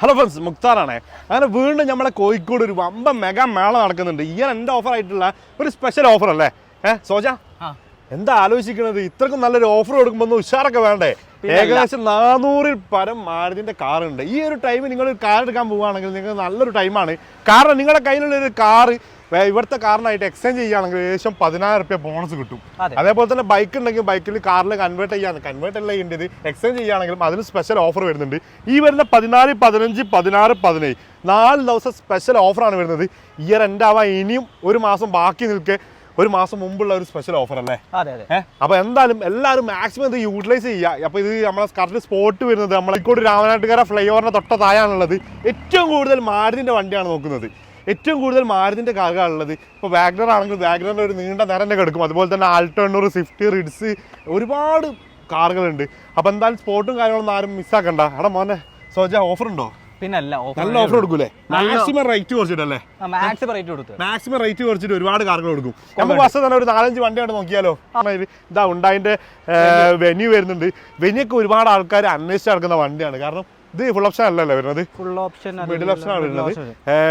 Hello friends മുക്താറാണ്. അങ്ങനെ വീണ്ടും നമ്മളെ കോഴിക്കോട് ഒരു വമ്പ മെഗാ മേള നടക്കുന്നുണ്ട്. ഇയർ എന്റെ ഓഫർ ആയിട്ടുള്ള ഒരു സ്പെഷ്യൽ ഓഫർ അല്ലേ? ഏഹ് സോജ? എന്താ ആലോചിക്കുന്നത് ഇത്രക്കും നല്ലൊരു ഓഫർ കൊടുക്കുമ്പോൾ ഒന്ന് ഉഷാറൊക്കെ വേണ്ടേ. ഏകദേശം നാനൂറിൽ പരം മാരുതിന്റെ കാർ ഉണ്ട് ഈ ഒരു ടൈം നിങ്ങൾ ഒരു കാർ എടുക്കാൻ പോവുകയാണെങ്കിൽ നിങ്ങൾക്ക് നല്ലൊരു ടൈമാണ് കാരണം നിങ്ങളുടെ കയ്യിലുള്ള ഒരു കാർ ഇവിടുത്തെ കാറിനായിട്ട് എക്സ്ചേഞ്ച് ചെയ്യുകയാണെങ്കിൽ ഏകദേശം പതിനായിരം റുപ്യ ബോണസ് കിട്ടും. അതേപോലെ തന്നെ ബൈക്ക് ഉണ്ടെങ്കിൽ ബൈക്കിൽ കാറിൽ കൺവേർട്ട് ചെയ്യാൻ കൺവേർട്ട് അല്ല ചെയ്യേണ്ടത്. എക്സ്ചേഞ്ച് ചെയ്യുകയാണെങ്കിലും അതിന് സ്പെഷ്യൽ ഓഫർ വരുന്നുണ്ട്. ഈ വരുന്ന പതിനാല് പതിനഞ്ച് പതിനാറ് പതിനേഴ് നാല് ദിവസം സ്പെഷ്യൽ ഓഫറാണ് വരുന്നത്. ഇയർ എന്റെ ആവാൻ ഇനിയും ഒരു മാസം ബാക്കി നിൽക്കെ ഒരു മാസം മുമ്പുള്ള ഒരു സ്പെഷ്യൽ ഓഫർ അല്ലേ? അപ്പൊ എന്തായാലും എല്ലാവരും മാക്സിമം ഇത് യൂട്ടിലൈസ് ചെയ്യുക. അപ്പൊ ഇത് നമ്മളെ കറക്റ്റ് സ്പോട്ട് വരുന്നത് നമ്മളെ ഇക്കോട്ട് രാമനാട്ടുകാര ഫ്ലൈ ഓവറിന്റെ തൊട്ട തായാണുള്ളത് ഏറ്റവും കൂടുതൽ മാരുതിന്റെ വണ്ടിയാണ് നോക്കുന്നത്. ഏറ്റവും കൂടുതൽ മാരുതിന്റെ കാറുകളുള്ളത് ഇപ്പോൾ വാഗ്നർ ആണെങ്കിൽ വാഗ്നറിന്റെ ഒരു നീണ്ട നേരം തന്നെ കിടക്കും അതുപോലെ തന്നെ ആൾട്ടോ എണ്ണൂറ് സ്വിഫ്റ്റ് റിഡ്സ് ഒരുപാട് കാറുകളുണ്ട്. അപ്പൊ എന്തായാലും സ്പോട്ടും കാര്യങ്ങളൊന്നും ആരും മിസ്സാക്കണ്ട എടാ മോനെ സോജ ഓഫർ ഉണ്ടോ? പിന്നല്ല നല്ല ഓഫർ കൊടുക്കൂലേ? മാക്സിമം റേറ്റ് കുറച്ചിട്ടല്ലേ? മാക്സ് റേറ്റ് കൊടുത്തു. മാക്സിമം റേറ്റ് കുറച്ചിട്ട് ഒരുപാട് കാറുകൾ കൊടുക്കും. നമുക്ക് ബസ് തന്നെ ഒരു നാലഞ്ച് വണ്ടിയാണ് നോക്കിയാലോ? ഇതാ ഉണ്ടായിന്റെ വെന്യൂ വരുന്നുണ്ട്. വെന്യൊക്കെ ഒരുപാട് ആൾക്കാർ അന്വേഷിച്ച് നടക്കുന്ന വണ്ടിയാണ്. കാരണം ഇത് ഫുൾ ഓപ്ഷൻ അല്ലല്ലോ വരുന്നത്. ഫുൾ ഓപ്ഷൻ മിഡിൽ ഓപ്ഷൻ ആണ് വരുന്നത്.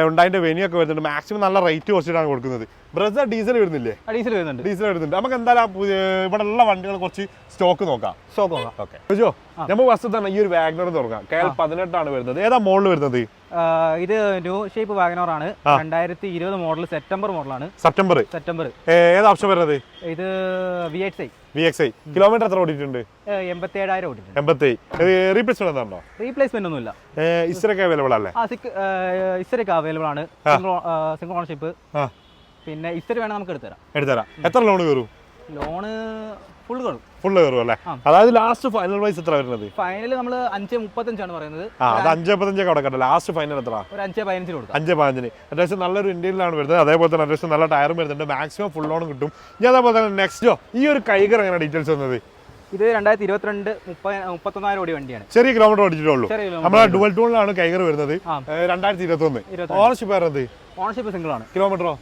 ഉണ്ടായിന്റെ വെന്യൂ ഒക്കെ വരുന്നുണ്ട്. മാക്സിമം നല്ല റേറ്റ് കുറച്ചിട്ടാണ് കൊടുക്കുന്നത്. ബ്രസ ഡീസൽ വരുന്നില്ലേ? ഡീസൽ വരുന്നുണ്ട്. ഡീസൽ വരുന്നുണ്ട്. നമുക്ക് എന്തായാലും ഇവിടെ ഉള്ള വണ്ടികൾ കുറച്ച് സ്റ്റോക്ക് നോക്കാം. സ്റ്റോക്ക് നോക്കാം. ഓക്കെ ചോദിച്ചോ നമുക്ക് ബസ് ഈ ഒരു വാഗ്നർ തുടങ്ങാം കെ എൽ പതിനെട്ടാണ് വരുന്നത്. ഏതാ മോഡൽ വരുന്നത്? ഇത് ന്യൂ ഷേപ്പ് വാഗനോർ ആണ്. രണ്ടായിരത്തി ഇരുപത് മോഡൽ സെപ്റ്റംബർ മോഡലാണ് സെപ്റ്റംബർ സെപ്റ്റംബർ ഏതാ ഓപ്ഷൻ വരുന്നത്? ഇത് V X I V X I kilometre എത്ര ഓടിയിട്ടുണ്ട്? എൺപത്തി ഏഴായിരം ഓടിയിട്ടുണ്ട്. എൺപത്തി റീപ്ലേസ്മെന്റ് ഒന്നും റീപ്ലേസ്മെന്റ് ഒന്നുമില്ല. ഇസ്രൊക്കെ അവൈലബിൾ അല്ലേ? ഇസ്റ്ററൊക്കെ അവൈലബിൾ ആണ്. സിംഗിൾ ഓണർഷിപ്പ് പിന്നെ ഇത്തിരി വേണം നമുക്ക് എടുത്തുതരാം. എടുത്തരാം എത്ര ലോൺ കയറും? ലോണ് ഫുൾ കയറും. ഫുള്ള് കയറും അല്ലേ? അതായത് ലാസ്റ്റ് ഫൈനൽ പ്രൈസ് എത്ര വരുന്നത്? ഫൈനൽ നമ്മൾ അഞ്ച് മുപ്പത്തഞ്ചാണ് പറയുന്നത്. ആ അത് അഞ്ച് മുപ്പത്തഞ്ചൊക്കെ അവിടെ ലാസ്റ്റ് ഫൈനൽ എത്ര ഒരു അഞ്ച് പതിനഞ്ചിന് കൊടുക്കാം. അഞ്ച് പതിനഞ്ചിന്. അത്യാവശ്യം നല്ലൊരു ഇന്ത്യയിലാണ് വരുന്നത്. അതേപോലെ തന്നെ അത്യാവശ്യം നല്ല ടയറും വരുന്നുണ്ട്. മാക്സിമം ഫുൾ ലോൺ കിട്ടും. ഇനി അതേപോലെ തന്നെ നെക്സ്റ്റോ ഈ ഒരു കൈകർ എങ്ങനെ ഡീറ്റെയിൽസ് വന്നത് ഇത് രണ്ടായിരത്തി ഇരുപത്തിരണ്ട് മുപ്പത് മുപ്പത്തൊന്നായിരം ഓടി വണ്ടിയാണ്. ചെറിയ കിലോമീറ്റർ ഓടിച്ചിട്ടുള്ളൂ. നമ്മൾ നമ്മളെ ഡുവൽ ടൂണിലാണ് കൈകർ വരുന്നത്. രണ്ടായിരത്തി ഇരുപത്തി ഒന്ന്. ഓണർഷിപ്പ് വരുന്നത് ഓണർഷിപ്പ് സിംഗിൾ ആണ്. കിലോമീറ്ററോ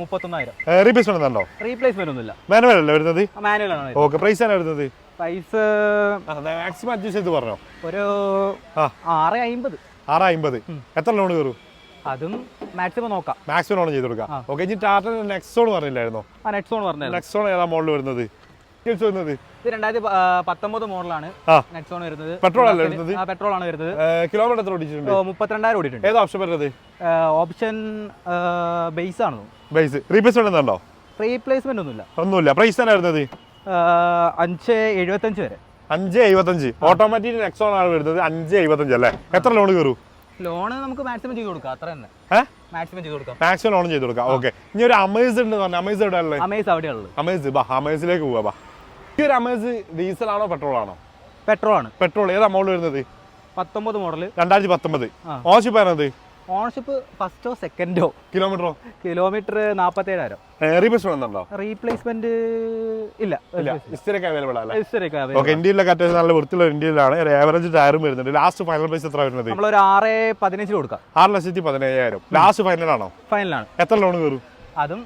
മുപ്പത്തൊന്നായിരം. റീപ്ലേസ്മെന്റ് ഉണ്ടോ റീപ്ലേസ്മെന്റ് ഒന്നുമില്ല. മാനുവൽ അല്ലേ വരുന്നത്? മാനുവൽ ആണ് ഓക്കെ പ്രൈസ് ആണ് വരുന്നത്? പ്രൈസ് മാക്സിമം അഡ്ജസ്റ്റ് ചെയ്ത് പറഞ്ഞോ. ഒരു. ആറ് അമ്പത് ആറ് അമ്പത് എത്ര ലോൺ കയറും? അതും മാക്സിമം നോക്കാം. മാക്സിമം ലോൺ ചെയ്ത് കൊടുക്കാം. ഓക്കെ ഇനി ടാറ്റ നെക്സോൺ പറഞ്ഞില്ലായിരുന്നോ? ആ പറഞ്ഞത് നെക്സോൺ ഏതാ മോഡൽ വരുന്നത്? ഡീറ്റെയിൽസ് വരുന്നത് ഇത് രണ്ടായിരത്തി പത്തൊമ്പത് മോഡലാണ് നെറ്റ്സോൺ വരുന്നത്. പെട്രോൾ അല്ലേ വരുന്നത്? പെട്രോൾ ആണ് വരുന്നത്. കിലോമീറ്റർ എത്ര ഓടിച്ചിട്ടുണ്ട്? ഓ, മുപ്പത്തിരണ്ടായിരം ഓടിയിട്ടുണ്ട്. ഏത് ഓപ്ഷൻ വരുന്നത്? ഓപ്ഷൻ ബേസ് ആണ് ബേസ് റീപ്ലേസ്മെന്റ് എന്താണോ റീപ്ലേസ്മെന്റ് ഒന്നുമില്ല. ഒന്നുമില്ല. പ്രൈസ് തന്നെ വരുന്നത്? ആ, അഞ്ച് എഴുപത്തഞ്ച് വരെ. അഞ്ച് എഴുപത്തഞ്ച്. ഓട്ടോമാറ്റിക് നെക്സോൺ ആണ് വരുന്നത്. അഞ്ച് എഴുപത്തഞ്ച് അല്ലേ? എത്ര ലോൺ കയറും? ലോണ് നമുക്ക് മാക്സിമം ചെയ്ത് കൊടുക്കാം. അത്ര തന്നെ. മാക്സിമം ചെയ്ത് കൊടുക്കാം. മാക്സിമം ലോൺ ചെയ്ത് കൊടുക്കാം. ഓക്കെ ഇനി ഒരു അമേസ് ഉണ്ട് അമേസ് എവിടെ ഉള്ളത്? അമേസ് അവിടെയുള്ളത് അമേസ് ബാ അമേസിലേക്ക് പോവാ ബാ. ഒരു അമേസ് ഡീസൽ ആണോ പെട്രോൾ ആണോ? പെട്രോൾ ആണ് പെട്രോൾ ഏതാ മോഡൽ വരുന്നത്? പത്തൊമ്പത് മോഡൽ രണ്ടായിരത്തി പത്തൊമ്പത് ഓണർഷിപ്പ് ഓൺഷിപ്പ് വരുന്നത് ഓണർഷിപ്പ് ഫസ്റ്റോ സെക്കൻഡോ കിലോമീറ്ററോ കിലോമീറ്റർ നാൽപ്പത്തേഴായിരം റീപ്ലേസ്മെന്റ് ഉണ്ടോ? റീപ്ലേസ്മെന്റ് ഇല്ല. ഇല്ല. അവൈലബിൾ അല്ല ഇസ്റ്ററിയൊക്കെ ഓക്കെ ഇന്ത്യയിലൊക്കെ അത്യാവശ്യം നല്ല വൃത്തിയുള്ള ഇന്ത്യയിലാണ്. ഒരു ആവറേജ് ടയറും വരുന്നുണ്ട്. ലാസ്റ്റ് ഫൈനൽ പ്രൈസ് എത്ര വരുന്നത്? നമ്മളൊരു ആറ് പതിനഞ്ചിൽ കൊടുക്കാം. ആറ് ലക്ഷത്തി പതിനയ്യായിരം. ലാസ്റ്റ് ഫൈനലാണോ ആണോ? ഫൈനലാണ് എത്ര ലോൺ കയറും? അതും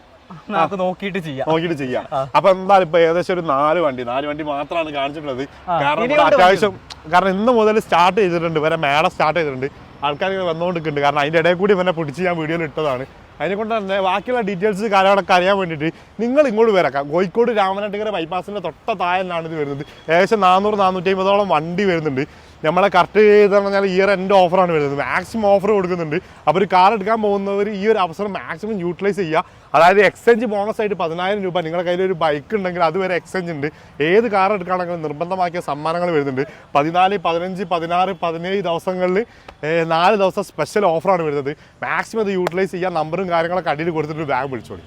നമുക്ക് നോക്കിയിട്ട് ചെയ്യാം. നോക്കിയിട്ട് ചെയ്യാം. അപ്പൊ എന്തായാലും ഇപ്പൊ ഏകദേശം ഒരു നാല് വണ്ടി നാല് വണ്ടി മാത്രമാണ് കാണിച്ചിട്ടുള്ളത്. കാരണം ഇവിടെ അത്യാവശ്യം കാരണം ഇന്ന് മുതൽ സ്റ്റാർട്ട് ചെയ്തിട്ടുണ്ട് വരെ മേള സ്റ്റാർട്ട് ചെയ്തിട്ടുണ്ട്. ആൾക്കാർ ഇങ്ങനെ വന്നുകൊണ്ടിരിക്കുന്നുണ്ട് കാരണം അതിന്റെ ഇടയിൽ കൂടി ഇവനെ പിടിച്ച് ഞാൻ വീഡിയോയിൽ ഇട്ടതാണ്. അതിനെ കൊണ്ട് തന്നെ ബാക്കിയുള്ള ഡീറ്റെയിൽസ് കാര്യങ്ങളൊക്കെ അറിയാൻ വേണ്ടിയിട്ട് നിങ്ങൾ ഇങ്ങോട്ട് വരാം. കോഴിക്കോട് രാമനാട്ടുകര ബൈപ്പാസിന്റെ തൊട്ട താഴെയാണ് ഇത് വരുന്നത്. ഏകദേശം നാനൂറ് നാനൂറ്റി അമ്പതോളം വണ്ടി വരുന്നുണ്ട്. നമ്മളെ കറക്റ്റ് ചെയ്തെന്ന് പറഞ്ഞാൽ ഈ ഒരു എന്റെ ഓഫറാണ് വരുന്നത്. മാക്സിമം ഓഫർ കൊടുക്കുന്നുണ്ട്. അപ്പോൾ ഒരു കാർ എടുക്കാൻ പോകുന്നവർ ഈ ഒരു അവസരം മാക്സിമം യൂട്ടിലൈസ് ചെയ്യുക. അതായത് എക്സ്ചേഞ്ച് ബോണസ് ആയിട്ട് പതിനായിരം രൂപ നിങ്ങളുടെ കയ്യിൽ ഒരു ബൈക്ക് ഉണ്ടെങ്കിൽ അതുവരെ എക്സ്ചേഞ്ച് ഉണ്ട്. ഏത് കാർ എടുക്കുകയാണെങ്കിലും നിർബന്ധമാക്കിയ സമ്മാനങ്ങൾ വരുന്നുണ്ട്. പതിനാല് പതിനഞ്ച് പതിനാറ് പതിനേഴ് ദിവസങ്ങളിൽ നാല് ദിവസം സ്പെഷ്യൽ ഓഫറാണ് വരുന്നത്. മാക്സിമം ഇത് യൂട്ടിലൈസ് ചെയ്യുക നമ്പറും കാര്യങ്ങളൊക്കെ അടിയിൽ കൊടുത്തിട്ട് ബാഗ് വിളിച്ചോളി